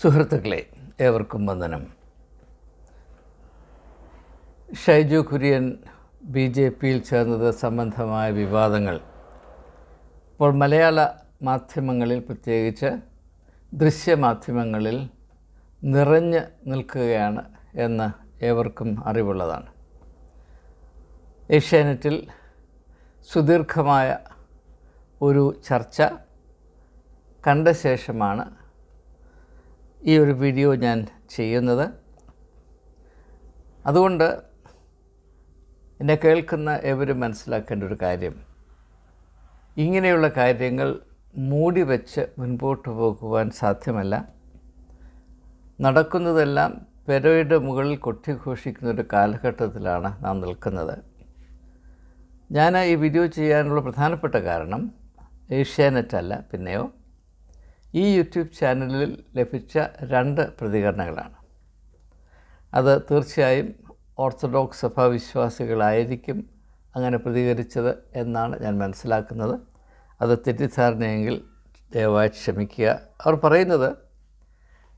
സുഹൃത്തുക്കളെ ഏവർക്കും വന്ദനം. ഷൈജു കുര്യൻ ബി ജെ പിയിൽ ചേർന്നത് സംബന്ധമായ വിവാദങ്ങൾ. ഇപ്പോൾ മലയാള മാധ്യമങ്ങളിൽ പ്രത്യേകിച്ച് ദൃശ്യമാധ്യമങ്ങളിൽ നിറഞ്ഞു നിൽക്കുകയാണ് എന്ന് ഏവർക്കും അറിവുള്ളതാണ്. ഏഷ്യാനെറ്റിൽ സുദീർഘമായ ഒരു ചർച്ച കണ്ട ശേഷമാണ് ഈ ഒരു വീഡിയോ ഞാൻ ചെയ്യുന്നത്. അതുകൊണ്ട് എന്നെ കേൾക്കുന്ന എവരും മനസ്സിലാക്കേണ്ട ഒരു കാര്യം. ഇങ്ങനെയുള്ള കാര്യങ്ങൾ മൂടി വെച്ച് മുൻപോട്ട് പോകുവാൻ സാധ്യമല്ല. നടക്കുന്നതെല്ലാം പെരയുടെ മുകളിൽ കൊട്ടിഘോഷിക്കുന്ന ഒരു കാലഘട്ടത്തിലാണ് നാം നിൽക്കുന്നത്. ഞാൻ ഈ വീഡിയോ ചെയ്യാനുള്ള പ്രധാനപ്പെട്ട കാരണം ഏഷ്യാനെറ്റ് അല്ല പിന്നെയോ ഈ യൂട്യൂബ് ചാനലിൽ ലഭിച്ച രണ്ട് പ്രതികരണങ്ങളാണ്. അത് തീർച്ചയായും ഓർത്തഡോക്സ് സഭാവിശ്വാസികളായിരിക്കും അങ്ങനെ പ്രതികരിച്ചത് എന്നാണ് ഞാൻ മനസ്സിലാക്കുന്നത്. അത് തെറ്റിദ്ധാരണയെങ്കിൽ ദയവായി ക്ഷമിക്കുക. അവർ പറയുന്നത്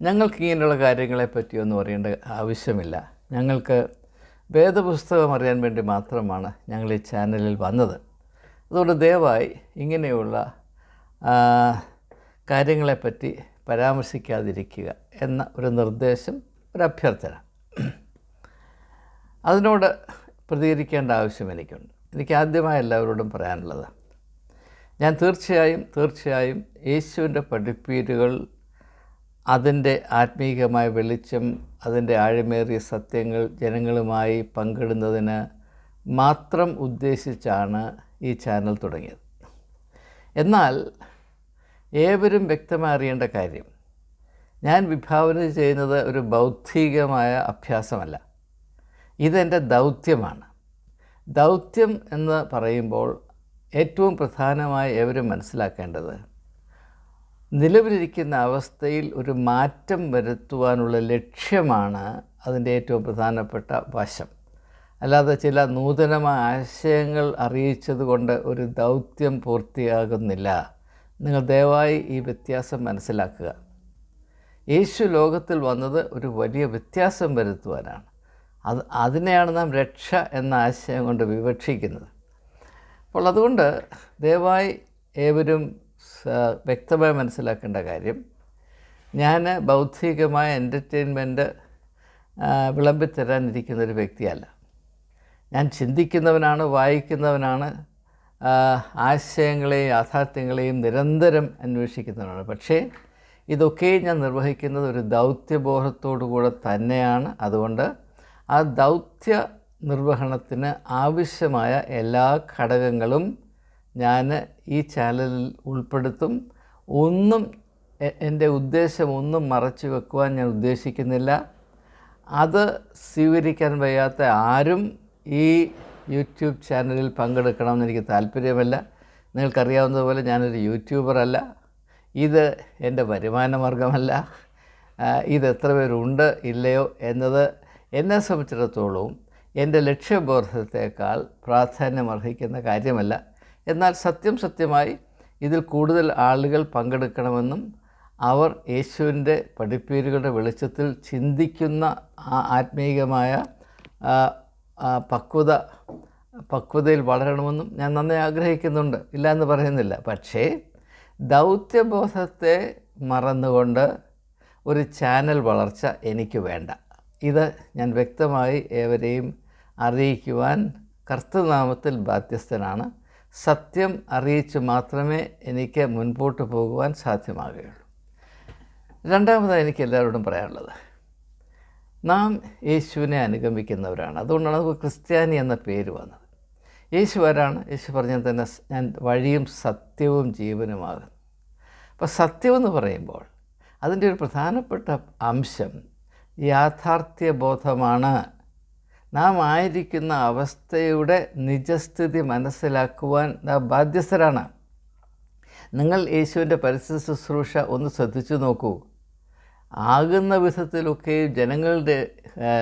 ഞങ്ങൾക്ക് ഇങ്ങനെയുള്ള കാര്യങ്ങളെപ്പറ്റിയൊന്നും അറിയേണ്ട ആവശ്യമില്ല. ഞങ്ങൾക്ക് വേദപുസ്തകം അറിയാൻ വേണ്ടി മാത്രമാണ് ഞങ്ങൾ ഈ ചാനലിൽ വന്നത്. അതുകൊണ്ട് ദയവായി ഇങ്ങനെയുള്ള കാര്യങ്ങളെപ്പറ്റി പരാമർശിക്കാതിരിക്കുക എന്ന ഒരു നിർദ്ദേശം ഒരു അഭ്യർത്ഥന. അതിനോട് പ്രതികരിക്കേണ്ട ആവശ്യം എനിക്കുണ്ട്. എനിക്ക് ആദ്യമായി എല്ലാവരോടും പറയാനുള്ളത് ഞാൻ തീർച്ചയായും തീർച്ചയായും യേശുവിന്റെ പഠിപ്പീരുകൾ അതിന്റെ ആത്മീകമായ വെളിച്ചം അതിന്റെ ആഴമേറിയ സത്യങ്ങൾ ജനങ്ങളുമായി പങ്കിടുന്നതിന് മാത്രം ഉദ്ദേശിച്ചാണ് ഈ ചാനൽ തുടങ്ങിയത്. എന്നാൽ ഏവരും വ്യക്തമായി അറിയേണ്ട കാര്യം ഞാൻ വിഭാവന ചെയ്യുന്നത് ഒരു ബൗദ്ധികമായ അഭ്യാസമല്ല. ഇതെന്റെ ദൗത്യമാണ്. ദൗത്യം എന്ന് പറയുമ്പോൾ ഏറ്റവും പ്രധാനമായി ഏവരും മനസ്സിലാക്കേണ്ടത് നിലവിലിരിക്കുന്ന അവസ്ഥയിൽ ഒരു മാറ്റം വരുത്തുവാനുള്ള ലക്ഷ്യമാണ് അതിന്റെ ഏറ്റവും പ്രധാനപ്പെട്ട വശം. അല്ലാതെ ചില നൂതനമായ ആശയങ്ങൾ അറിയിച്ചതുകൊണ്ട് ഒരു ദൗത്യം പൂർത്തിയാകുന്നില്ല. നിങ്ങൾ ദയവായി ഈ വ്യത്യാസം മനസ്സിലാക്കുക. യേശു ലോകത്തിൽ വന്നത് ഒരു വലിയ വ്യത്യാസം വരുത്തുവാനാണ്. അത് അതിനെയാണ് നാം രക്ഷ എന്ന ആശയം കൊണ്ട് വിവക്ഷിക്കുന്നത്. അപ്പോൾ അതുകൊണ്ട് ദയവായി ഏവരും വ്യക്തമായി മനസ്സിലാക്കേണ്ട കാര്യം ഞാൻ ബൗദ്ധികമായ എന്റർടൈൻമെന്റ് വിളമ്പിത്തരാനിരിക്കുന്ന ഒരു വ്യക്തിയല്ല. ഞാൻ ചിന്തിക്കുന്നവനാണ് വായിക്കുന്നവനാണ് ആശയങ്ങളെയും യാഥാർത്ഥ്യങ്ങളെയും നിരന്തരം അന്വേഷിക്കുന്നതാണ് പക്ഷേ ഇതൊക്കെ ഞാൻ നിർവഹിക്കുന്നത് ഒരു ദൗത്യബോധത്തോടു കൂടെ തന്നെയാണ്. അതുകൊണ്ട് ആ ദൗത്യ നിർവഹണത്തിന് ആവശ്യമായ എല്ലാ ഘടകങ്ങളും ഞാൻ ഈ ചാനലിൽ ഉൾപ്പെടുത്തും. ഒന്നും എന്റെ ഉദ്ദേശം ഒന്നും മറച്ചു വെക്കുവാൻ ഞാൻ ഉദ്ദേശിക്കുന്നില്ല. അത് സ്വീകരിക്കാൻ വയ്യാത്ത ആരും ഈ യൂട്യൂബ് ചാനലിൽ പങ്കെടുക്കണമെന്ന് എനിക്ക് താല്പര്യമല്ല. നിങ്ങൾക്കറിയാവുന്നതുപോലെ ഞാനൊരു യൂട്യൂബറല്ല ഇത് എന്റെ വരുമാന മാർഗമല്ല ഇത് എത്ര പേരുണ്ട് ഇല്ലയോ എന്നത് എന്നെ സംബന്ധിച്ചിടത്തോളവും എന്റെ ലക്ഷ്യബോധത്തേക്കാൾ പ്രാധാന്യമർഹിക്കുന്ന കാര്യമല്ല. എന്നാൽ സത്യം സത്യമായി ഇതിൽ കൂടുതൽ ആളുകൾ പങ്കെടുക്കണമെന്നും അവർ യേശുവിന്റെ പഠിപ്പീരുകളുടെ വെളിച്ചത്തിൽ ചിന്തിക്കുന്ന ആ ആത്മീയമായ പക്വത പക്വതയിൽ വളരണമെന്നും ഞാൻ നന്നെ ആഗ്രഹിക്കുന്നുണ്ട്. ഇല്ല എന്ന് പറയുന്നില്ല. പക്ഷേ ദൗത്യബോധത്തെ മറന്നുകൊണ്ട് ഒരു ചാനൽ വളർച്ച എനിക്ക് വേണ്ട. ഇത് ഞാൻ വ്യക്തമായി ഏവരെയും അറിയിക്കുവാൻ കർത്തനാമത്തിൽ ബാധ്യസ്ഥനാണ്. സത്യം അറിയിച്ച് മാത്രമേ എനിക്ക് മുൻപോട്ട് പോകുവാൻ സാധ്യമാകുകയുള്ളൂ. രണ്ടാമതായി എനിക്ക് എല്ലാവരോടും പറയാനുള്ളത് നാം യേശുവിനെ അനുഗമിക്കുന്നവരാണ്. അതുകൊണ്ടാണ് നമുക്ക് ക്രിസ്ത്യാനി എന്ന പേര് വന്നത്. യേശു ആരാണ്? യേശു പറഞ്ഞാൽ തന്നെ ഞാൻ വഴിയും സത്യവും ജീവനുമാകുന്നു അപ്പോൾ സത്യമെന്ന് പറയുമ്പോൾ അതിന്റെ ഒരു പ്രധാനപ്പെട്ട അംശം യാഥാർത്ഥ്യബോധമാണ് നാം ആയിരിക്കുന്ന അവസ്ഥയുടെ നിജസ്ഥിതി മനസ്സിലാക്കുവാൻ നാം ബാധ്യസ്ഥരാണ്. നിങ്ങൾ യേശുവിന്റെ പരിസ്ഥിതി ശുശ്രൂഷ ഒന്ന് ശ്രദ്ധിച്ചു നോക്കൂ. ആകുന്ന വിധത്തിലൊക്കെ ജനങ്ങളുടെ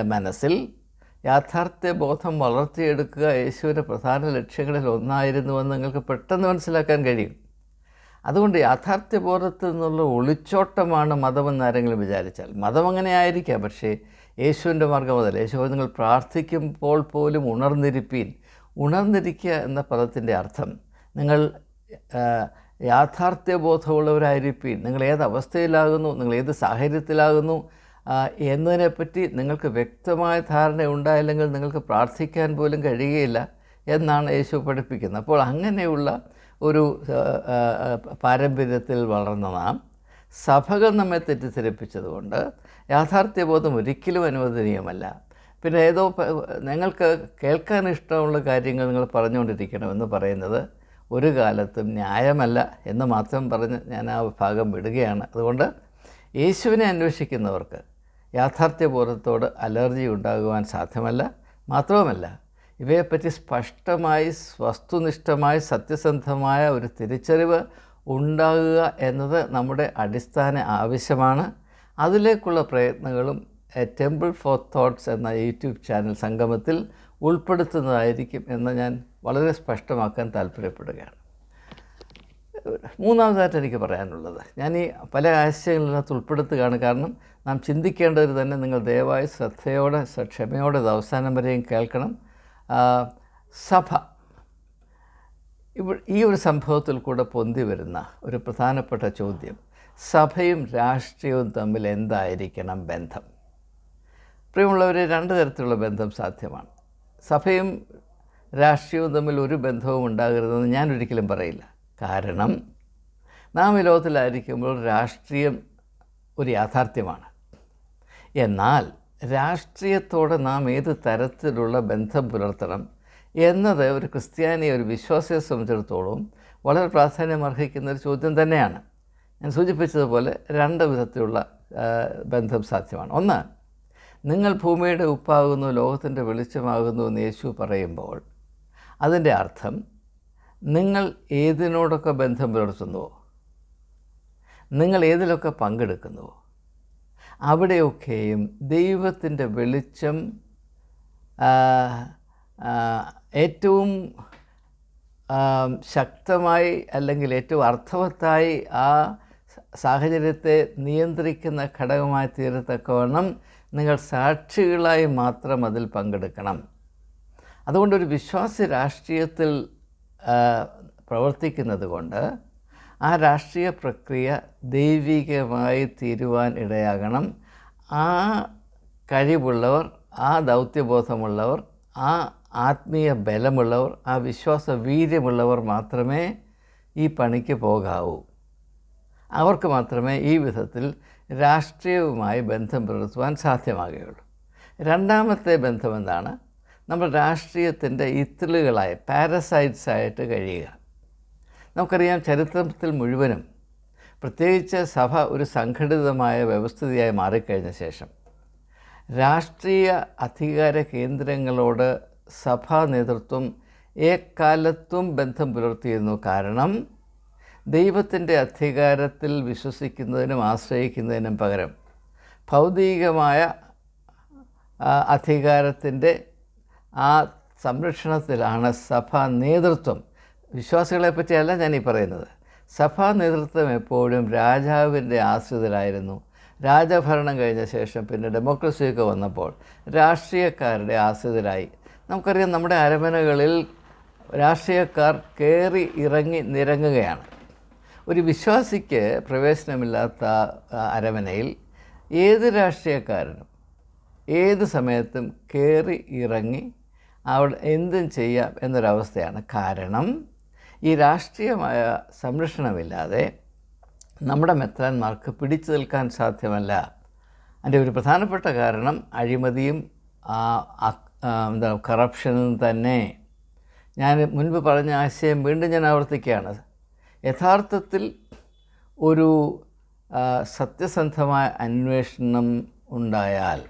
മനസ്സിൽ യാഥാർത്ഥ്യ ബോധം വളർത്തിയെടുക്കുക യേശുവിന്റെ പ്രധാന ലക്ഷ്യങ്ങളിൽ ഒന്നായിരുന്നുവെന്ന് നിങ്ങൾക്ക് പെട്ടെന്ന് മനസ്സിലാക്കാൻ കഴിയും. അതുകൊണ്ട് യാഥാർത്ഥ്യ യാഥാർത്ഥ്യബോധത്തിൽ നിന്നുള്ള ഒളിച്ചോട്ടമാണ് മതമെന്ന് ആരെങ്കിലും വിചാരിച്ചാൽ. മതം അങ്ങനെ ആയിരിക്കാം പക്ഷേ യേശുവിന്റെ മാർഗം അതല്ല യേശു നിങ്ങൾ പ്രാർത്ഥിക്കുമ്പോൾ പോലും ഉണർന്നിരിപ്പീൻ. ഉണർന്നിരിക്കുക എന്ന പദത്തിന്റെ അർത്ഥം നിങ്ങൾ ആ, യാഥാർത്ഥ്യബോധമുള്ളവരായിരിപ്പീൻ. നിങ്ങൾ ഏത് അവസ്ഥയിലാകുന്നു നിങ്ങൾ ഏത് സാഹചര്യത്തിലാകുന്നു എന്നതിനെപ്പറ്റി നിങ്ങൾക്ക് വ്യക്തമായ ധാരണ ഉണ്ടായില്ലെങ്കിൽ നിങ്ങൾക്ക് പ്രാർത്ഥിക്കാൻ പോലും കഴിയുകയില്ല എന്നാണ് യേശു പഠിപ്പിക്കുന്നത്. അപ്പോൾ അങ്ങനെയുള്ള ഒരു പാരമ്പര്യത്തിൽ വളർന്ന നാം സഭകൾ നമ്മെ തെറ്റിദ്ധരിപ്പിച്ചതുകൊണ്ട് യാഥാർത്ഥ്യബോധം ഒരിക്കലും അനുവദനീയമല്ല. പിന്നെ ഏതോ നിങ്ങൾക്ക് കേൾക്കാൻ ഇഷ്ടമുള്ള കാര്യങ്ങൾ നിങ്ങൾ പറഞ്ഞുകൊണ്ടിരിക്കണമെന്ന് പറയുന്നത് ഒരു കാലത്തും ന്യായമല്ല എന്ന് മാത്രം പറഞ്ഞ് ഞാൻ ആ ഭാഗം വിടുകയാണ്. അതുകൊണ്ട് യേശുവിനെ അന്വേഷിക്കുന്നവർക്ക് യാഥാർത്ഥ്യബോധത്തോട് അലർജി ഉണ്ടാകുവാൻ സാധ്യമല്ല മാത്രവുമല്ല ഇവയെപ്പറ്റി സ്പഷ്ടമായി വസ്തുനിഷ്ഠമായി സത്യസന്ധമായ ഒരു തിരിച്ചറിവ് ഉണ്ടാകുക എന്നത് നമ്മുടെ അടിസ്ഥാന ആവശ്യമാണ്. അതിലേക്കുള്ള പ്രയത്നങ്ങളും ടെമ്പിൾ ഫോർ തോട്ട്സ് എന്ന യൂട്യൂബ് ചാനൽ സംഗമത്തിൽ ഉൾപ്പെടുത്തുന്നതായിരിക്കും എന്ന് ഞാൻ വളരെ സ്പഷ്ടമാക്കാൻ താല്പര്യപ്പെടുകയാണ്. മൂന്നാമതായിട്ട് എനിക്ക് പറയാനുള്ളത് ഞാൻ ഈ പല ആശയങ്ങളിനകത്ത് ഉൾപ്പെടുത്തുകയാണ്. കാരണം നാം ചിന്തിക്കേണ്ടവർ തന്നെ നിങ്ങൾ ദയവായി ശ്രദ്ധയോടെ ക്ഷമയോടെ ഇത് അവസാനം വരെയും കേൾക്കണം. സഭ. ഈ ഒരു സംഭവത്തിൽ കൂടെ പൊന്തി വരുന്ന ഒരു പ്രധാനപ്പെട്ട ചോദ്യം സഭയും രാഷ്ട്രീയവും തമ്മിൽ എന്തായിരിക്കണം ബന്ധം? പ്രിയമുള്ളവരെ രണ്ട് തരത്തിലുള്ള ബന്ധം സാധ്യമാണ്. സഭയും രാഷ്ട്രീയവും തമ്മിൽ ഒരു ബന്ധവും ഉണ്ടാകരുതെന്ന് ഞാൻ ഒരിക്കലും പറയില്ല. കാരണം നാം ഈ ലോകത്തിലായിരിക്കുമ്പോൾ രാഷ്ട്രീയം ഒരു യാഥാർത്ഥ്യമാണ്. എന്നാൽ രാഷ്ട്രീയത്തോട് നാം ഏത് തരത്തിലുള്ള ബന്ധം പുലർത്തണം എന്നത് ഒരു ക്രിസ്ത്യാനിയെ ഒരു വിശ്വാസിയെ സംബന്ധിച്ചിടത്തോളം വളരെ പ്രാധാന്യം അർഹിക്കുന്ന ഒരു ചോദ്യം തന്നെയാണ്. ഞാൻ സൂചിപ്പിച്ചതുപോലെ രണ്ട് വിധത്തിലുള്ള ബന്ധം സാധ്യമാണ്. ഒന്ന് നിങ്ങൾ ഭൂമിയുടെ ഉപ്പാകുന്നു ലോകത്തിന്റെ വെളിച്ചമാകുന്നു എന്ന് യേശു പറയുമ്പോൾ അതിന്റെ അർത്ഥം നിങ്ങൾ ഏതിനോടൊക്കെ ബന്ധം പുലർത്തുന്നുവോ? നിങ്ങൾ ഏതിലൊക്കെ പങ്കെടുക്കുന്നുവോ? അവിടെയൊക്കെയും ദൈവത്തിന്റെ വെളിച്ചം ഏറ്റവും ശക്തമായി അല്ലെങ്കിൽ ഏറ്റവും അർത്ഥവത്തായി ആ സാഹചര്യത്തെ നിയന്ത്രിക്കുന്ന ഘടകമായി തീരത്തക്കവണ്ണം നിങ്ങൾ സാക്ഷികളായി മാത്രം അതിൽ പങ്കെടുക്കണം. അതുകൊണ്ട് ഒരു വിശ്വാസി രാഷ്ട്രീയത്തിൽ പ്രവർത്തിക്കുന്നത് കൊണ്ട് ആ രാഷ്ട്രീയ പ്രക്രിയ ദൈവികമായി തീരുവാൻ ഇടയാകണം. ആ കഴിവുള്ളവർ ആ ദൗത്യബോധമുള്ളവർ ആ ആത്മീയ ബലമുള്ളവർ ആ വിശ്വാസ വീര്യമുള്ളവർ മാത്രമേ ഈ പണിക്ക് പോകാവൂ. അവർക്ക് മാത്രമേ ഈ വിധത്തിൽ രാഷ്ട്രീയവുമായി ബന്ധം പുലർത്തുവാൻ സാധ്യമാകുകയുള്ളൂ. രണ്ടാമത്തെ ബന്ധം എന്താണ് നമ്മൾ രാഷ്ട്രീയത്തിന്റെ ഇത്തിളുകളായി പാരസൈറ്റ്സ് ആയിട്ട് കഴിയുക. നമുക്കറിയാം ചരിത്രത്തിൽ മുഴുവനും പ്രത്യേകിച്ച് സഭ ഒരു സംഘടിതമായ വ്യവസ്ഥിതിയായി മാറിക്കഴിഞ്ഞ ശേഷം രാഷ്ട്രീയ അധികാര കേന്ദ്രങ്ങളോട് സഭാ നേതൃത്വം എക്കാലത്തും ബന്ധം പുലർത്തിയിരുന്നു. കാരണം ദൈവത്തിന്റെ അധികാരത്തിൽ വിശ്വസിക്കുന്നതിനും ആശ്രയിക്കുന്നതിനും പകരം ഭൗതികമായ അധികാരത്തിന്റെ ആ സംരക്ഷണത്തിലാണ് സഭാ നേതൃത്വം. വിശ്വാസികളെ പറ്റിയല്ല ഞാൻ ഈ പറയുന്നത്. സഭാ നേതൃത്വം എപ്പോഴും രാജാവിന്റെ ആശ്രിതരായിരുന്നു. രാജഭരണം കഴിഞ്ഞ ശേഷം പിന്നെ ഡെമോക്രസിയൊക്കെ വന്നപ്പോൾ രാഷ്ട്രീയക്കാരുടെ ആശ്രിതരായി. നമുക്കറിയാം നമ്മുടെ അരമനകളിൽ രാഷ്ട്രീയക്കാർ കയറി ഇറങ്ങി നിരങ്ങുകയാണ്. ഒരു വിശ്വാസിക്ക് പ്രവേശനമില്ലാത്ത അരമനയിൽ ഏത് രാഷ്ട്രീയക്കാരനും ഏത് സമയത്തും കയറി ഇറങ്ങി അവിടെ എന്തും ചെയ്യാം എന്നൊരവസ്ഥയാണ്. കാരണം ഈ രാഷ്ട്രീയമായ സംരക്ഷണമില്ലാതെ നമ്മുടെ മെത്രാന്മാർക്ക് പിടിച്ചു നിൽക്കാൻ സാധ്യമല്ല. അതിന്റെ ഒരു പ്രധാനപ്പെട്ട കാരണം അഴിമതിയും എന്താ കറപ്ഷനും തന്നെ. ഞാൻ മുൻപ് പറഞ്ഞ ആശയം വീണ്ടും ഞാൻ ആവർത്തിക്കുകയാണ്. യഥാർത്ഥത്തിൽ ഒരു സത്യസന്ധമായ അന്വേഷണം ഉണ്ടായാൽ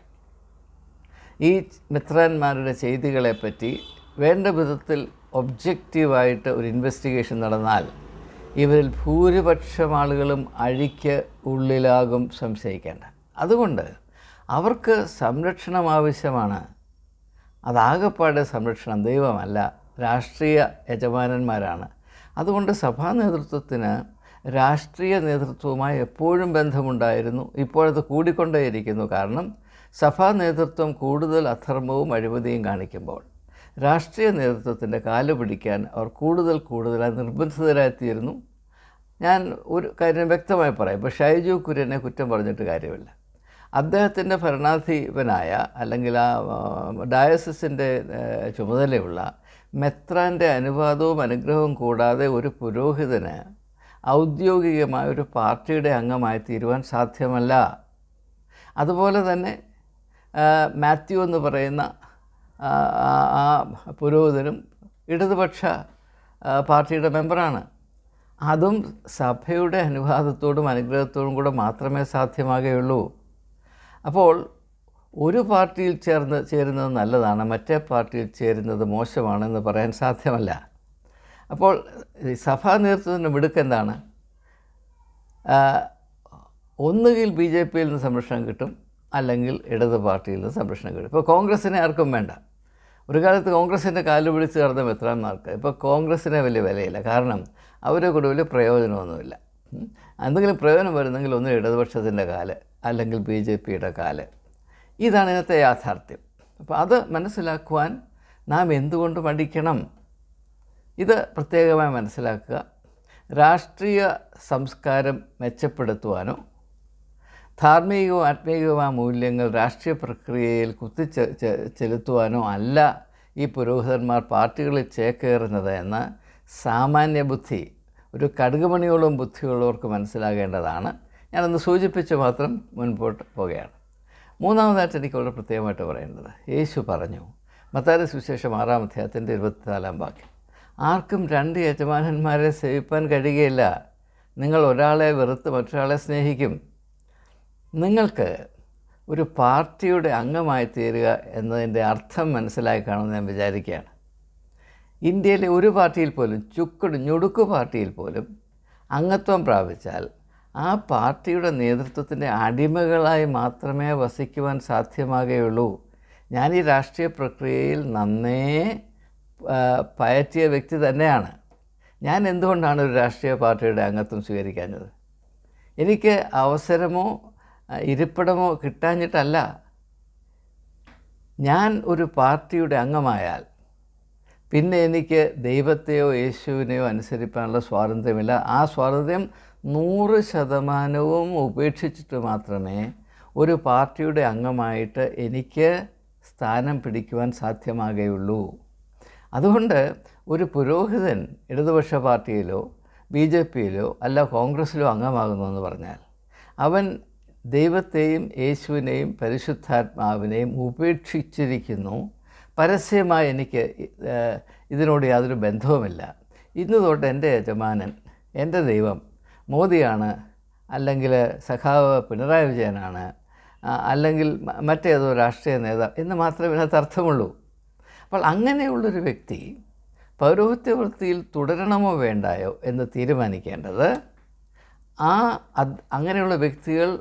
ഈ മിത്രന്മാരുടെ ചെയ്തികളെപ്പറ്റി വേണ്ട വിധത്തിൽ ഒബ്ജക്റ്റീവായിട്ട് ഒരു ഇൻവെസ്റ്റിഗേഷൻ നടന്നാൽ ഇവരിൽ ഭൂരിപക്ഷം ആളുകളും അഴിക്ക് ഉള്ളിലാകും സംശയിക്കേണ്ട. അതുകൊണ്ട് അവർക്ക് സംരക്ഷണം ആവശ്യമാണ്. അതാകപ്പാടെ സംരക്ഷണം ദൈവമല്ല രാഷ്ട്രീയ യജമാനന്മാരാണ്. അതുകൊണ്ട് സഭാ നേതൃത്വത്തിന് രാഷ്ട്രീയ നേതൃത്വവുമായി എപ്പോഴും ബന്ധമുണ്ടായിരുന്നു. ഇപ്പോഴത് കൂടിക്കൊണ്ടേയിരിക്കുന്നു. കാരണം സഭാ നേതൃത്വം കൂടുതൽ അധർമ്മവും അഴിമതിയും കാണിക്കുമ്പോൾ രാഷ്ട്രീയ നേതൃത്വത്തിന്റെ കാൽ പിടിക്കാൻ അവർ കൂടുതൽ കൂടുതലായി നിർബന്ധിതരായിത്തീരുന്നു. ഞാൻ ഒരു കാര്യം വ്യക്തമായി പറയാം. ഇപ്പോൾ ഷൈജു കുര്യനെ കുറ്റം പറഞ്ഞിട്ട് കാര്യമില്ല. അദ്ദേഹത്തിന്റെ ഭരണാധിപനായ അല്ലെങ്കിൽ ആ ഡയസിന്റെ ചുമതലയുള്ള മെത്രാന്റെ അനുവാദവും അനുഗ്രഹവും കൂടാതെ ഒരു പുരോഹിതന് ഔദ്യോഗികമായ ഒരു പാർട്ടിയുടെ അംഗമായി തീരുവാൻ സാധ്യമല്ല. അതുപോലെ തന്നെ മാത്യു എന്ന് പറയുന്ന ആ, പുരോഹിതനും ഇടതുപക്ഷ പാർട്ടിയുടെ മെമ്പറാണ്. അതും സഭയുടെ അനുവാദത്തോടും അനുഗ്രഹത്തോടും കൂടെ മാത്രമേ സാധ്യമാകുകയുള്ളൂ. അപ്പോൾ ഒരു പാർട്ടിയിൽ ചേർന്ന് ചേരുന്നത് നല്ലതാണ് മറ്റേ പാർട്ടിയിൽ ചേരുന്നത് മോശമാണെന്ന് പറയാൻ സാധ്യമല്ല. അപ്പോൾ സഭാ നേതൃത്വത്തിന്റെ മിടുക്ക് എന്താണ്? ആ, ഒന്നുകിൽ ബി ജെ പിയിൽ നിന്ന് സംരക്ഷണം കിട്ടും അല്ലെങ്കിൽ ഇടത് പാർട്ടിയിൽ നിന്ന് സംരക്ഷണം കിട്ടും. ഇപ്പോൾ കോൺഗ്രസ്സിനെ ആർക്കും വേണ്ട. ഒരു കാലത്ത് കോൺഗ്രസിന്റെ കാൽ പിടിച്ച് കടന്ന മെത്രാന്മാർക്ക് ഇപ്പോൾ കോൺഗ്രസ്സിനെ വലിയ വിലയില്ല. കാരണം അവരെ കൂടെ വലിയ പ്രയോജനമൊന്നുമില്ല. എന്തെങ്കിലും പ്രയോജനം വരുന്നെങ്കിൽ ഒന്ന് ഇടതുപക്ഷത്തിന്റെ കാൽ അല്ലെങ്കിൽ ബി ജെ പിയുടെ കാൽ. ഇതാണ് ഇന്നത്തെ യാഥാർത്ഥ്യം. അപ്പോൾ അത് മനസ്സിലാക്കുവാൻ നാം എന്തുകൊണ്ട് മടിക്കണം ഇത് പ്രത്യേകമായി മനസ്സിലാക്കുക. രാഷ്ട്രീയ സംസ്കാരം മെച്ചപ്പെടുത്തുവാനോ ധാർമ്മികവും ആത്മീയവുമായ മൂല്യങ്ങൾ രാഷ്ട്രീയ പ്രക്രിയയിൽ കുത്തിച്ചെ ചെലുത്തുവാനോ അല്ല ഈ പുരോഹിതന്മാർ പാർട്ടികളിൽ ചേക്കേറുന്നത് എന്ന് സാമാന്യ ബുദ്ധി ഒരു കടുകുമണിയോളം ബുദ്ധിയുള്ളവർക്ക് മനസ്സിലാകേണ്ടതാണ്. ഞാനൊന്ന് സൂചിപ്പിച്ച് മാത്രം മുൻപോട്ട് പോവുകയാണ്. മൂന്നാമതായിട്ട് എനിക്ക് വളരെ പ്രത്യേകമായിട്ട് പറയേണ്ടത് യേശു പറഞ്ഞു മത്താരി സുവിശേഷം ആറാം അധ്യായത്തിന്റെ ഇരുപത്തിനാലാം വാക്യം ആർക്കും രണ്ട് യജമാനന്മാരെ സേവിപ്പാൻ കഴിയുകയില്ല. നിങ്ങൾ ഒരാളെ വെറുത്ത് മറ്റൊരാളെ സ്നേഹിക്കും. നിങ്ങൾക്ക് ഒരു പാർട്ടിയുടെ അംഗമായി തീരുക എന്നതിന്റെ അർത്ഥം മനസ്സിലായി കാണുമെന്ന് ഞാൻ വിചാരിക്കുകയാണ്. ഇന്ത്യയിലെ ഒരു പാർട്ടിയിൽ പോലും ചുക്കട് ഞുടുക്കു പാർട്ടിയിൽ പോലും അംഗത്വം പ്രാപിച്ചാൽ ആ പാർട്ടിയുടെ നേതൃത്വത്തിന്റെ അടിമകളായി മാത്രമേ വസിക്കുവാൻ സാധ്യമാകുകയുള്ളൂ. ഞാൻ ഈ രാഷ്ട്രീയ പ്രക്രിയയിൽ നന്നേ പയറ്റിയ വ്യക്തി തന്നെയാണ്. ഞാൻ എന്തുകൊണ്ടാണ് ഒരു രാഷ്ട്രീയ പാർട്ടിയുടെ അംഗത്വം സ്വീകരിക്കാഞ്ഞത്? എനിക്ക് അവസരമോ ഇരിപ്പിടമോ കിട്ടാഞ്ഞിട്ടല്ല. ഞാൻ ഒരു പാർട്ടിയുടെ അംഗമായാൽ പിന്നെ എനിക്ക് ദൈവത്തെയോ യേശുവിനെയോ അനുസരിക്കാനുള്ള സ്വാതന്ത്ര്യമില്ല. ആ സ്വാതന്ത്ര്യം നൂറ് ശതമാനവും ഉപേക്ഷിച്ചിട്ട് മാത്രമേ ഒരു പാർട്ടിയുടെ അംഗമായിട്ട് എനിക്ക് സ്ഥാനം പിടിക്കുവാൻ സാധ്യമാകുകയുള്ളൂ അതുകൊണ്ട് ഒരു പുരോഹിതൻ ഇടതുപക്ഷ പാർട്ടിയിലോ ബി ജെ പിയിലോ അല്ല കോൺഗ്രസ്സിലോ അംഗമാകുന്നു എന്ന് പറഞ്ഞാൽ അവൻ ദൈവത്തെയും യേശുവിനെയും പരിശുദ്ധാത്മാവിനെയും ഉപേക്ഷിച്ചിരിക്കുന്നു. പരസ്യമായി എനിക്ക് ഇതിനോട് യാതൊരു ബന്ധവുമില്ല. ഇന്ന് തൊട്ട് എന്റെ യജമാനൻ എന്റെ ദൈവം മോദിയാണ് അല്ലെങ്കിൽ സഖാവ് പിണറായി വിജയനാണ് അല്ലെങ്കിൽ മറ്റേതോ രാഷ്ട്രീയ നേതാവ് എന്ന് മാത്രമേ ഇതിനകത്ത് അർത്ഥമുള്ളൂ. അപ്പോൾ അങ്ങനെയുള്ളൊരു വ്യക്തി പൗരോഹിത്യ വൃത്തിയിൽ തുടരണമോ വേണ്ടായോ എന്ന് തീരുമാനിക്കേണ്ടത് ആ അങ്ങനെയുള്ള വ്യക്തികൾ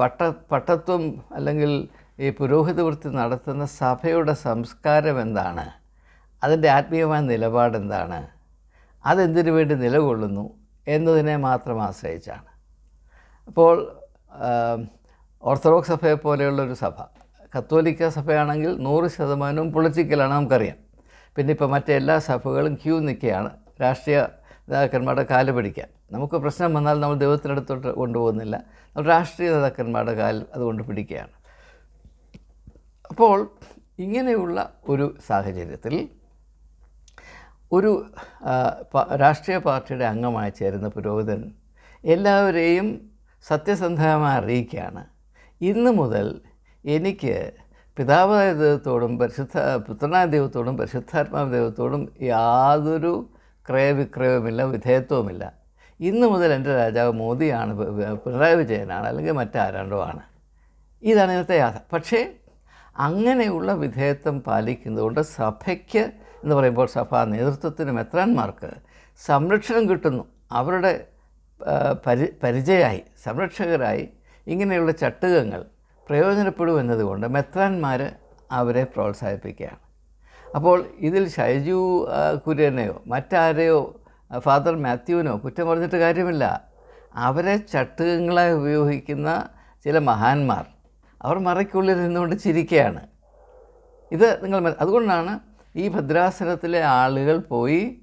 പട്ട പട്ടത്വം അല്ലെങ്കിൽ ഈ പുരോഹിത വൃത്തി നടത്തുന്ന സഭയുടെ സംസ്കാരം എന്താണ് അതിന്റെ ആത്മീയമായ നിലപാടെന്താണ്? അതെന്തിനു വേണ്ടി നിലകൊള്ളുന്നു എന്നതിനെ മാത്രം ആശ്രയിച്ചാണ്. അപ്പോൾ ഓർത്തഡോക്സ് സഭയെ പോലെയുള്ളൊരു സഭ കത്തോലിക്ക സഭയാണെങ്കിൽ നൂറ് ശതമാനവും പൊളിറ്റിക്കലാണ് നമുക്കറിയാം. പിന്നെ ഇപ്പോൾ മറ്റെല്ലാ സഭകളും ക്യൂ നിൽക്കുകയാണ്. രാഷ്ട്രീയ നേതാക്കന്മാരുടെ കാൽ പിടിക്കാൻ. നമുക്ക് പ്രശ്നം വന്നാൽ നമ്മൾ ദൈവത്തിനടുത്തോട്ട് കൊണ്ടുപോകുന്നില്ല. നമ്മൾ രാഷ്ട്രീയ നേതാക്കന്മാരുടെ കാൽ അതുകൊണ്ട് പിടിക്കുകയാണ്. അപ്പോൾ ഇങ്ങനെയുള്ള ഒരു സാഹചര്യത്തിൽ ഒരു രാഷ്ട്രീയ പാർട്ടിയുടെ അംഗമായി ചേരുന്ന പുരോഹിതൻ എല്ലാവരെയും സത്യസന്ധമായി അറിയിക്കുകയാണ്. ഇന്ന് മുതൽ എനിക്ക് പിതാവായ ദൈവത്തോടും പരിശുദ്ധ പുത്രനായ ദൈവത്തോടും പരിശുദ്ധാത്മാവ് ദൈവത്തോടും യാതൊരു ക്രയവിക്രയവുമില്ല വിധേയത്വവുമില്ല. ഇന്ന് മുതൽ എന്റെ രാജാവ് മോദിയാണ് പിണറായി വിജയനാണ് അല്ലെങ്കിൽ മറ്റാരാണ്ടോ ആണ്. ഇതാണ് ഇന്നത്തെ യാഥ. പക്ഷേ അങ്ങനെയുള്ള വിധേയത്വം പാലിക്കുന്നതുകൊണ്ട് സഭയ്ക്ക് എന്ന് പറയുമ്പോൾ സഭാ നേതൃത്വത്തിന് മെത്രാന്മാർക്ക് സംരക്ഷണം കിട്ടുന്നു. അവരുടെ പരി പരിചയമായി സംരക്ഷകരായി ഇങ്ങനെയുള്ള ചട്ടുകങ്ങൾ പ്രയോജനപ്പെടും എന്നതുകൊണ്ട് മെത്രാന്മാർ അവരെ പ്രോത്സാഹിപ്പിക്കുകയാണ്. അപ്പോൾ ഇതിൽ ഷൈജു കുര്യനെയോ മറ്റാരെയോ ഫാദർ മാത്യുവിനോ കുറ്റം പറഞ്ഞിട്ട് കാര്യമില്ല. അവരെ ചട്ടുകങ്ങളായി ഉപയോഗിക്കുന്ന ചില മഹാന്മാർ അവർ മറയ്ക്കുള്ളിൽ നിന്നുകൊണ്ട് ചിരിക്കുകയാണ്. ഇത് നിങ്ങൾ അതുകൊണ്ടാണ് ഈ ഭദ്രാസനത്തിലെ ആളുകൾ പോയി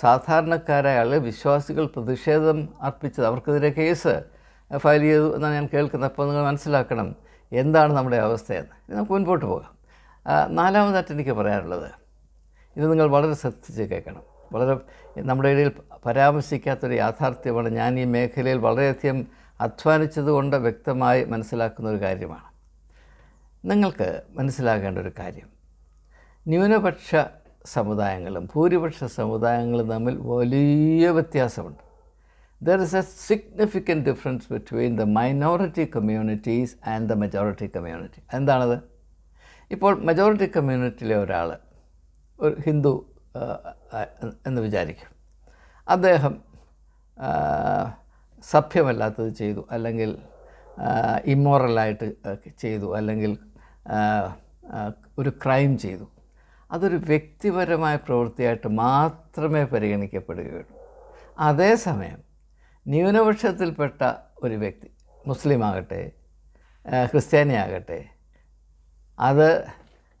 സാധാരണക്കാരായ ആളുകൾ വിശ്വാസികൾ പ്രതിഷേധം അർപ്പിച്ചത്. അവർക്കെതിരെ കേസ് ഫയൽ ചെയ്തു എന്നാണ് ഞാൻ കേൾക്കുന്നത്. അപ്പോൾ നിങ്ങൾ മനസ്സിലാക്കണം എന്താണ് നമ്മുടെ അവസ്ഥയെന്ന്. നമുക്ക് മുൻപോട്ട് പോകാം. നാലാമതായിട്ട് എനിക്ക് പറയാനുള്ളത്. ഇത് നിങ്ങൾ വളരെ ശ്രദ്ധിച്ച് കേൾക്കണം. വളരെ നമ്മുടെ ഇടയിൽ പരാമർശിക്കാത്തൊരു യാഥാർത്ഥ്യമാണ്. ഞാൻ ഈ മേഖലയിൽ വളരെയധികം അധ്വാനിച്ചതുകൊണ്ട് വ്യക്തമായി മനസ്സിലാക്കുന്ന ഒരു കാര്യമാണ്. നിങ്ങൾക്ക് മനസ്സിലാകേണ്ട ഒരു കാര്യം. ന്യൂനപക്ഷ സമുദായങ്ങളും ഭൂരിപക്ഷ സമുദായങ്ങളും തമ്മിൽ വലിയ വ്യത്യാസമുണ്ട്. There is a significant difference between the minority communities and the majority community എന്താണത്? ഇപ്പോൾ മെജോറിറ്റി കമ്മ്യൂണിറ്റിയിലെ ഒരാൾ ഒരു ഹിന്ദു എന്ന് വിചാരിക്കും. അദ്ദേഹം സഭ്യമല്ലാത്തത് ചെയ്തു അല്ലെങ്കിൽ ഇമ്മോറലായിട്ട് ചെയ്തു അല്ലെങ്കിൽ ഒരു ക്രൈം ചെയ്തു. അതൊരു വ്യക്തിപരമായ പ്രവൃത്തിയായിട്ട് മാത്രമേ പരിഗണിക്കപ്പെടുകയുള്ളൂ. അതേസമയം ന്യൂനപക്ഷത്തിൽപ്പെട്ട ഒരു വ്യക്തി മുസ്ലിം ആകട്ടെ അത്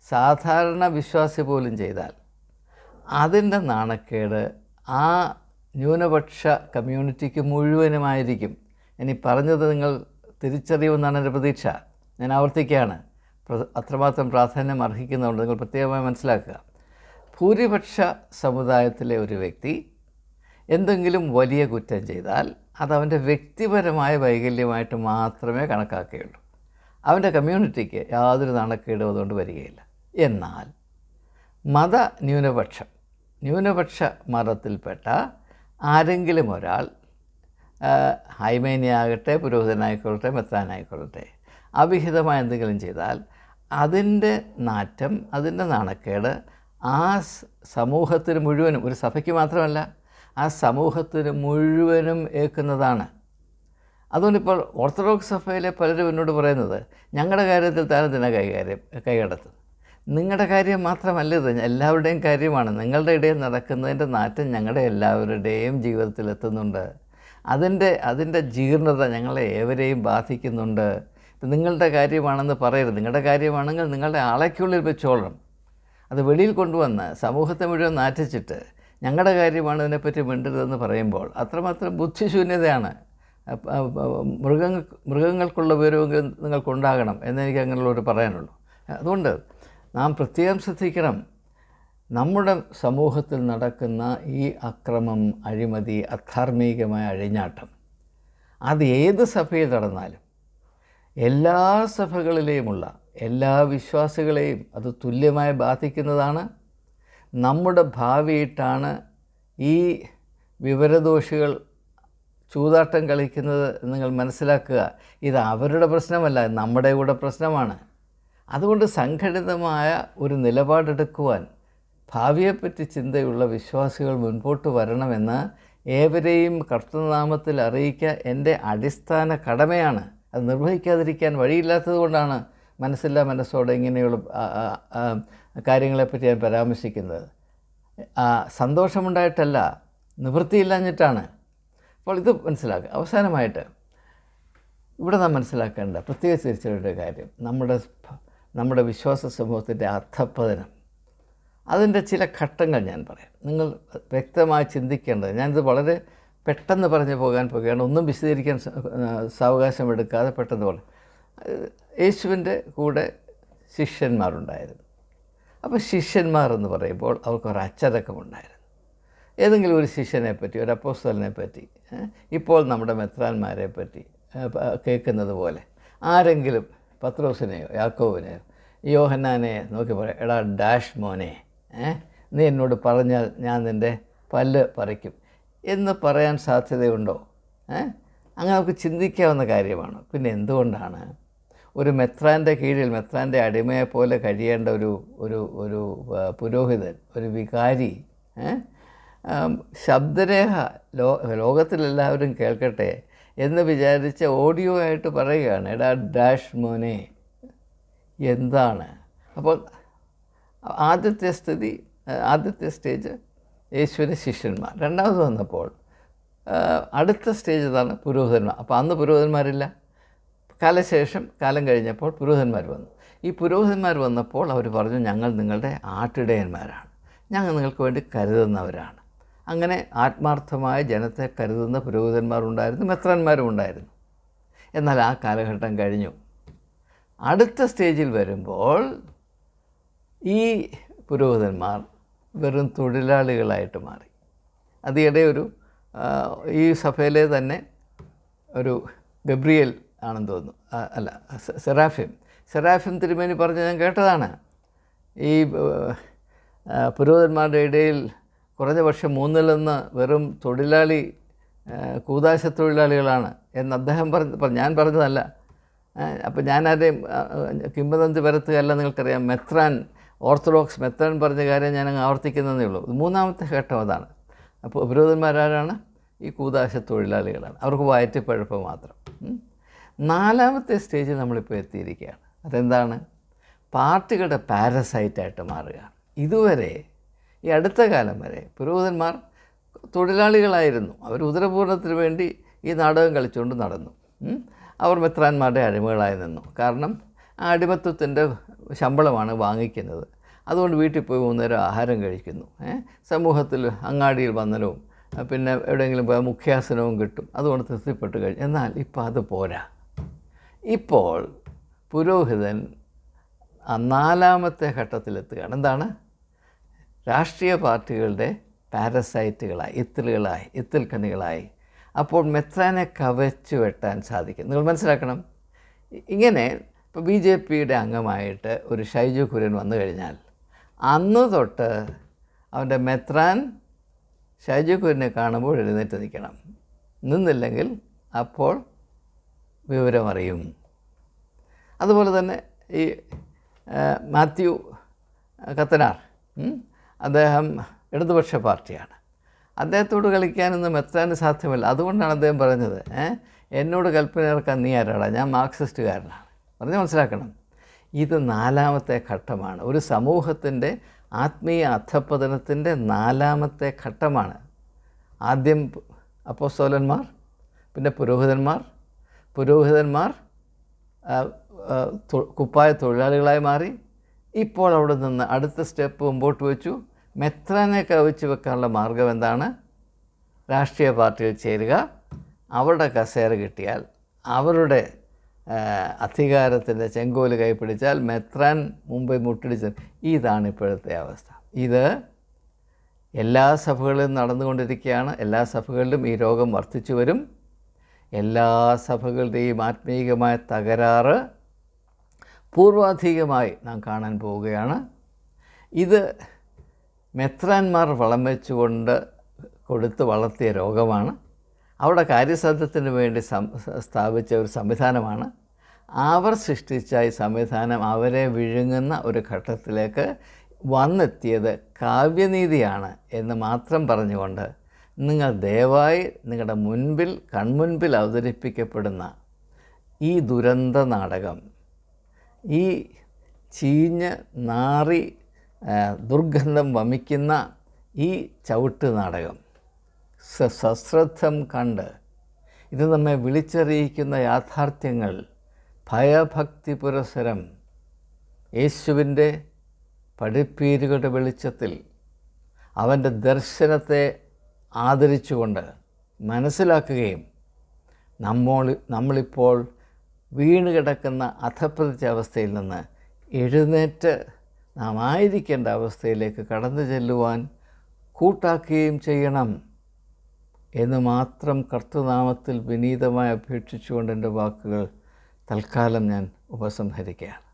സാധാരണ വിശ്വാസി പോലും ചെയ്താൽ അതിന്റെ നാണക്കേട് ആ ന്യൂനപക്ഷ കമ്മ്യൂണിറ്റിക്ക് മുഴുവനുമായിരിക്കും. ഇനി പറഞ്ഞത് നിങ്ങൾ തിരിച്ചറിയുമെന്നാണ് എന്റെ പ്രതീക്ഷ. ഞാൻ ആവർത്തിക്കുകയാണ്. അത്രമാത്രം പ്രാധാന്യം അർഹിക്കുന്നതുകൊണ്ട് നിങ്ങൾ പ്രത്യേകമായി മനസ്സിലാക്കുക. ഭൂരിപക്ഷ സമുദായത്തിലെ ഒരു വ്യക്തി എന്തെങ്കിലും വലിയ കുറ്റം ചെയ്താൽ അതവന്റെ വ്യക്തിപരമായ വൈകല്യമായിട്ട് മാത്രമേ കണക്കാക്കുകയുള്ളൂ. അവന്റെ കമ്മ്യൂണിറ്റിക്ക് യാതൊരു നാണക്കേടും അതുകൊണ്ട് വരികയില്ല. എന്നാൽ മത ന്യൂനപക്ഷം ന്യൂനപക്ഷ മതത്തിൽപ്പെട്ട ആരെങ്കിലും ഒരാൾ ഹൈമേനിയാകട്ടെ പുരോഹിതനായിക്കൊള്ളട്ടെ മെത്താനായിക്കൊള്ളട്ടെ അവിഹിതമായ എന്തെങ്കിലും ചെയ്താൽ അതിന്റെ നാറ്റം അതിന്റെ നാണക്കേട് ആ സമൂഹത്തിന് മുഴുവനും ഒരു സഭയ്ക്ക് മാത്രമല്ല ആ സമൂഹത്തിന് മുഴുവനും ഏൽക്കുന്നതാണ് അതുകൊണ്ടിപ്പോൾ ഓർത്തഡോക്സ് സഭയിലെ പലരും എന്നോട് പറയുന്നത് ഞങ്ങളുടെ കാര്യത്തിൽ താനെന്തിനാ കൈകാര്യം കൈകടത്തും നിങ്ങളുടെ കാര്യം മാത്രമല്ല ഇത് എല്ലാവരുടെയും കാര്യമാണ്. നിങ്ങളുടെ ഇടയിൽ നടക്കുന്നതിന്റെ നാറ്റം ഞങ്ങളുടെ എല്ലാവരുടെയും ജീവിതത്തിൽ എത്തുന്നുണ്ട് അതിന്റെ അതിന്റെ ജീർണത ഞങ്ങളെ ഏവരെയും ബാധിക്കുന്നുണ്ട്. നിങ്ങളുടെ കാര്യമാണെന്ന് പറയരുത്. നിങ്ങളുടെ കാര്യമാണെങ്കിൽ നിങ്ങളുടെ ആളയ്ക്കുള്ളിൽ വെച്ചോളണം. അത് വെളിയിൽ കൊണ്ടുവന്ന് സമൂഹത്തെ മുഴുവൻ നാറ്റിച്ചിട്ട് ഞങ്ങളുടെ കാര്യമാണ് ഇതിനെപ്പറ്റി മിണ്ടരുതെന്ന് പറയുമ്പോൾ അത്രമാത്രം ബുദ്ധിശൂന്യതയാണ്. മൃഗങ്ങൾ മൃഗങ്ങൾക്കുള്ള വിവരമെങ്കിലും നിങ്ങൾക്കുണ്ടാകണം എന്നെനിക്ക് അങ്ങനെയുള്ളവർ പറയാനുള്ളൂ. അതുകൊണ്ട് നാം പ്രത്യേകം ശ്രദ്ധിക്കണം. നമ്മുടെ സമൂഹത്തിൽ നടക്കുന്ന ഈ അക്രമം അഴിമതി അധാർമികമായ അഴിഞ്ഞാട്ടം അത് ഏത് സഭയിൽ നടന്നാലും എല്ലാ സഭകളിലെയുമുള്ള എല്ലാ വിശ്വാസികളെയും അത് തുല്യമായി ബാധിക്കുന്നതാണ്. നമ്മുടെ ഭാവിയിട്ടാണ് ഈ വിവരദോഷികൾ ചൂതാട്ടം കളിക്കുന്നത് നിങ്ങൾ മനസ്സിലാക്കുക. ഇത് അവരുടെ പ്രശ്നമല്ല നമ്മുടെ കൂടെ പ്രശ്നമാണ്. അതുകൊണ്ട് സംഘടിതമായ ഒരു നിലപാടെടുക്കുവാൻ ഭാവിയെപ്പറ്റി ചിന്തയുള്ള വിശ്വാസികൾ മുൻപോട്ട് വരണമെന്ന് ഏവരെയും കർത്തനാമത്തിൽ അറിയിക്കുക എന്റെ അടിസ്ഥാന കടമയാണ്. അത് നിർവഹിക്കാതിരിക്കാൻ വഴിയില്ലാത്തതുകൊണ്ടാണ് മനസ്സില്ലാ മനസ്സോടെ ഇങ്ങനെയുള്ള കാര്യങ്ങളെപ്പറ്റി ഞാൻ പരാമർശിക്കുന്നത്. സന്തോഷമുണ്ടായിട്ടല്ല നിവൃത്തിയില്ലാഞ്ഞിട്ടാണ്. അപ്പോൾ ഇത് മനസ്സിലാക്കുക. അവസാനമായിട്ട് ഇവിടെ നാം മനസ്സിലാക്കേണ്ട പ്രത്യേകിച്ച് തിരിച്ചറിയേണ്ട കാര്യം നമ്മുടെ നമ്മുടെ വിശ്വാസ സമൂഹത്തിന്റെ അർത്ഥപ്പതനം അതിന്റെ ചില ഘട്ടങ്ങൾ ഞാൻ പറയാം. നിങ്ങൾ വ്യക്തമായി ചിന്തിക്കേണ്ടത് ഞാനിത് വളരെ പെട്ടെന്ന് പറഞ്ഞു പോകാൻ പോകുകയാണ് ഒന്നും വിശദീകരിക്കാൻ സാവകാശം എടുക്കാതെ പെട്ടെന്ന് പോലെ യേശുവിന്റെ കൂടെ ശിഷ്യന്മാരുണ്ടായിരുന്നു. അപ്പോൾ ശിഷ്യന്മാർ എന്ന് പറയുമ്പോൾ അവർക്കൊരു അച്ചടക്കമുണ്ടായിരുന്നു. ഏതെങ്കിലും ഒരു ശിഷ്യനെ പറ്റി ഒരു അപ്പോസ്തലിനെ പറ്റി ഇപ്പോൾ നമ്മുടെ മെത്രാന്മാരെ പറ്റി കേൾക്കുന്നത് പോലെ ആരെങ്കിലും പത്രോസിനെയോ യാക്കോവിനെയോ യോഹന്നാനെ നോക്കി പറയാം എടാ ഡാഷ് മോനെ നീ എന്നോട് പറഞ്ഞാൽ ഞാൻ നിന്റെ പല്ല് പറിക്കും എന്ന് പറയാൻ സാധ്യതയുണ്ടോ? അങ്ങനെ നമുക്ക് ചിന്തിക്കാവുന്ന കാര്യമാണ്. പിന്നെ എന്തുകൊണ്ടാണ് ഒരു മെത്രാന്റെ കീഴിൽ മെത്രാന്റെ അടിമയെ പോലെ കഴിയേണ്ട ഒരു ഒരു ഒരു പുരോഹിതൻ ഒരു വികാരി ശബ്ദരേഖ ലോ ലോകത്തിലെല്ലാവരും കേൾക്കട്ടെ എന്ന് വിചാരിച്ച് ഓഡിയോ ആയിട്ട് പറയുകയാണ്. എടാ ഡാഷ് മോനെ എന്താണ്? അപ്പോൾ ആദ്യത്തെ സ്ഥിതി ആദ്യത്തെ സ്റ്റേജ് യേശുവിന്റെ ശിഷ്യന്മാർ. രണ്ടാമത് വന്നപ്പോൾ അടുത്ത സ്റ്റേജ് ഇതാണ് പുരോഹിതന്മാർ. അപ്പോൾ അന്ന് പുരോഹിതന്മാരില്ല. കാലശേഷം കാലം കഴിഞ്ഞപ്പോൾ പുരോഹിതന്മാർ വന്നു. ഈ പുരോഹിതന്മാർ വന്നപ്പോൾ അവർ പറഞ്ഞു ഞങ്ങൾ നിങ്ങളുടെ ആട്ടിടയന്മാരാണ്. ഞങ്ങൾ നിങ്ങൾക്ക് വേണ്ടി കരുതുന്നവരാണ്. അങ്ങനെ ആത്മാർത്ഥമായ ജനത്തെ കരുതുന്ന പുരോഹിതന്മാരുണ്ടായിരുന്നു മെത്രന്മാരും ഉണ്ടായിരുന്നു. എന്നാൽ ആ കാലഘട്ടം കഴിഞ്ഞു. അടുത്ത സ്റ്റേജിൽ വരുമ്പോൾ ഈ പുരോഹിതന്മാർ വെറും തൊഴിലാളികളായിട്ട് മാറി. അതിയിടെ ഒരു ഈ സഭയിലെ തന്നെ ഒരു ഗബ്രിയൽ ആണെന്ന് തോന്നുന്നു. അല്ല സെറാഫിം. സെറാഫിം തിരുമേനി പറഞ്ഞ് ഞാൻ കേട്ടതാണ്. ഈ പുരോഹിതന്മാരുടെ ഇടയിൽ കുറഞ്ഞ പക്ഷം മൂന്നിലൊന്ന് വെറും തൊഴിലാളി കൂതാശ തൊഴിലാളികളാണ് എന്ന് അദ്ദേഹം പറഞ്ഞ ഞാൻ പറഞ്ഞതല്ല. അപ്പോൾ ഞാനാരെയും കിംബദന്തി പരത്തുകയല്ല നിങ്ങൾക്കറിയാം. മെത്രാൻ ഓർത്തഡോക്സ് മെത്രാൻ പറഞ്ഞ കാര്യം ഞാൻ അങ്ങ് ആവർത്തിക്കുന്നതേ ഉള്ളൂ. മൂന്നാമത്തെ ഘട്ടം അതാണ്. അപ്പോൾ ഉപരോധന്മാരാരാണ്? ഈ കൂതാശ തൊഴിലാളികളാണ് അവർക്ക് വയറ്റിപ്പഴപ്പ് മാത്രം. നാലാമത്തെ സ്റ്റേജിൽ നമ്മളിപ്പോൾ എത്തിയിരിക്കുകയാണ്. അതെന്താണ്? പാർട്ടികളുടെ പാരസൈറ്റായിട്ട് മാറുകയാണ്. ഇതുവരെ ഈ അടുത്ത കാലം വരെ പുരോഹിതന്മാർ തൊഴിലാളികളായിരുന്നു. അവർ ഉദരപൂർണത്തിന് വേണ്ടി ഈ നാടകം കളിച്ചുകൊണ്ട് നടന്നു. അവർ മെത്രാന്മാരുടെ അടിമകളായി നിന്നു. കാരണം ആ അടിമത്വത്തിന്റെ ശമ്പളമാണ് വാങ്ങിക്കുന്നത്. അതുകൊണ്ട് വീട്ടിൽ പോയി മൂന്നേരം ആഹാരം കഴിക്കുന്നു. സമൂഹത്തിൽ അങ്ങാടിയിൽ വന്നനവും പിന്നെ എവിടെയെങ്കിലും പോയാൽ മുഖ്യാസനവും കിട്ടും. അതുകൊണ്ട് തൃപ്തിപ്പെട്ട് കഴിഞ്ഞു എന്നാൽ ഇപ്പോൾ അത് പോരാ. ഇപ്പോൾ പുരോഹിതൻ നാലാമത്തെ ഘട്ടത്തിലെത്തുകയാണ്. എന്താണ്? രാഷ്ട്രീയ പാർട്ടികളുടെ പാരസൈറ്റുകളായി ഇത്തിലുകളായി ഇത്തിൽക്കണികളായി. അപ്പോൾ മെത്രാനെ കവച്ചു വെട്ടാൻ സാധിക്കും. നിങ്ങൾ മനസ്സിലാക്കണം. ഇങ്ങനെ ഇപ്പോൾ ബി ജെ പിയുടെ അംഗമായിട്ട് ഒരു ഷൈജു കുര്യൻ വന്നു കഴിഞ്ഞാൽ അന്ന് തൊട്ട് അവന്റെ മെത്രാൻ ഷൈജു കുര്യനെ കാണുമ്പോൾ എഴുന്നേറ്റ് നിൽക്കണം. നിന്നില്ലെങ്കിൽ അപ്പോൾ വിവരമറിയും. അതുപോലെ തന്നെ ഈ മാത്യു കത്തനാർ അദ്ദേഹം ഇടതുപക്ഷ പാർട്ടിയാണ്. അദ്ദേഹത്തോട് കളിക്കാനൊന്നും എത്താൻ സാധ്യമല്ല. അതുകൊണ്ടാണ് അദ്ദേഹം പറഞ്ഞത് എന്നോട് കൽപ്പന ഇറക്കാൻ നീ ആരാടാ? ഞാൻ മാർക്സിസ്റ്റുകാരനാണ്. പറഞ്ഞ് മനസ്സിലാക്കണം. ഇത് നാലാമത്തെ ഘട്ടമാണ്. ഒരു സമൂഹത്തിന്റെ ആത്മീയ അധപ്പതനത്തിന്റെ നാലാമത്തെ ഘട്ടമാണ്. ആദ്യം അപ്പോസ്തോലന്മാർ പിന്നെ പുരോഹിതന്മാർ. പുരോഹിതന്മാർ കുപ്പായ തൊഴിലാളികളായി മാറി. ഇപ്പോൾ അവിടെ നിന്ന് അടുത്ത സ്റ്റെപ്പ് മുമ്പോട്ട് വെച്ചു. മെത്രാനെ കവിച്ചു വെക്കാനുള്ള മാർഗം എന്താണ്? രാഷ്ട്രീയ പാർട്ടിയിൽ ചേരുക. അവരുടെ കസേര കിട്ടിയാൽ അവരുടെ അധികാരത്തിന്റെ ചെങ്കോൽ കൈപ്പിടിച്ചാൽ മെത്രാൻ മുമ്പേ മുട്ടിടിച്ച് ഇതാണ് ഇപ്പോഴത്തെ അവസ്ഥ. ഇത് എല്ലാ സഭകളിലും നടന്നുകൊണ്ടിരിക്കുകയാണ്. എല്ലാ സഭകളിലും ഈ രോഗം വർദ്ധിച്ചു വരും. എല്ലാ സഭകളുടെയും ആത്മീയമായ തകരാറ് പൂർവാധികമായി നാം കാണാൻ പോവുകയാണ്. ഇത് മെത്രാന്മാർ വളം വെച്ചുകൊണ്ട് കൊടുത്ത് വളർത്തിയ രോഗമാണ്. അവിടെ കാര്യസാധ്യത്തിന് വേണ്ടി സ്ഥാപിച്ച ഒരു സംവിധാനമാണ്. അവർ സൃഷ്ടിച്ച ഈ സംവിധാനം അവരെ വിഴുങ്ങുന്ന ഒരു ഘട്ടത്തിലേക്ക് വന്നെത്തിയത് കാവ്യനീതിയാണ് എന്ന് മാത്രം പറഞ്ഞുകൊണ്ട് നിങ്ങൾ ദയവായി നിങ്ങളുടെ മുൻപിൽ കൺമുൻപിൽ അവതരിപ്പിക്കപ്പെടുന്ന ഈ ദുരന്ത നാടകം ഈ ചീഞ്ഞ് നാറി ദുർഗന്ധം വമിക്കുന്ന ഈ ചവിട്ട് നാടകം സശ്രദ്ധം കണ്ട് ഇത് നമ്മെ വിളിച്ചറിയിക്കുന്ന യാഥാർത്ഥ്യങ്ങൾ ഭയഭക്തി പുരസരം യേശുവിന്റെ പഠിപ്പീരുകളുടെ വെളിച്ചത്തിൽ അവന്റെ ദർശനത്തെ ആദരിച്ചുകൊണ്ട് മനസ്സിലാക്കുകയും നമ്മോൾ നമ്മളിപ്പോൾ വീണ് കിടക്കുന്ന അധപ്രതിച്ച അവസ്ഥയിൽ നിന്ന് എഴുന്നേറ്റ് നാം ആയിരിക്കേണ്ട അവസ്ഥയിലേക്ക് കടന്നു ചെല്ലുവാൻ കൂട്ടാക്കുകയും ചെയ്യണം എന്ന് മാത്രം കർത്തൃനാമത്തിൽ വിനീതമായി അപേക്ഷിച്ചുകൊണ്ട് എന്റെ വാക്കുകൾ തൽക്കാലം ഞാൻ ഉപസംഹരിക്കുകയാണ്.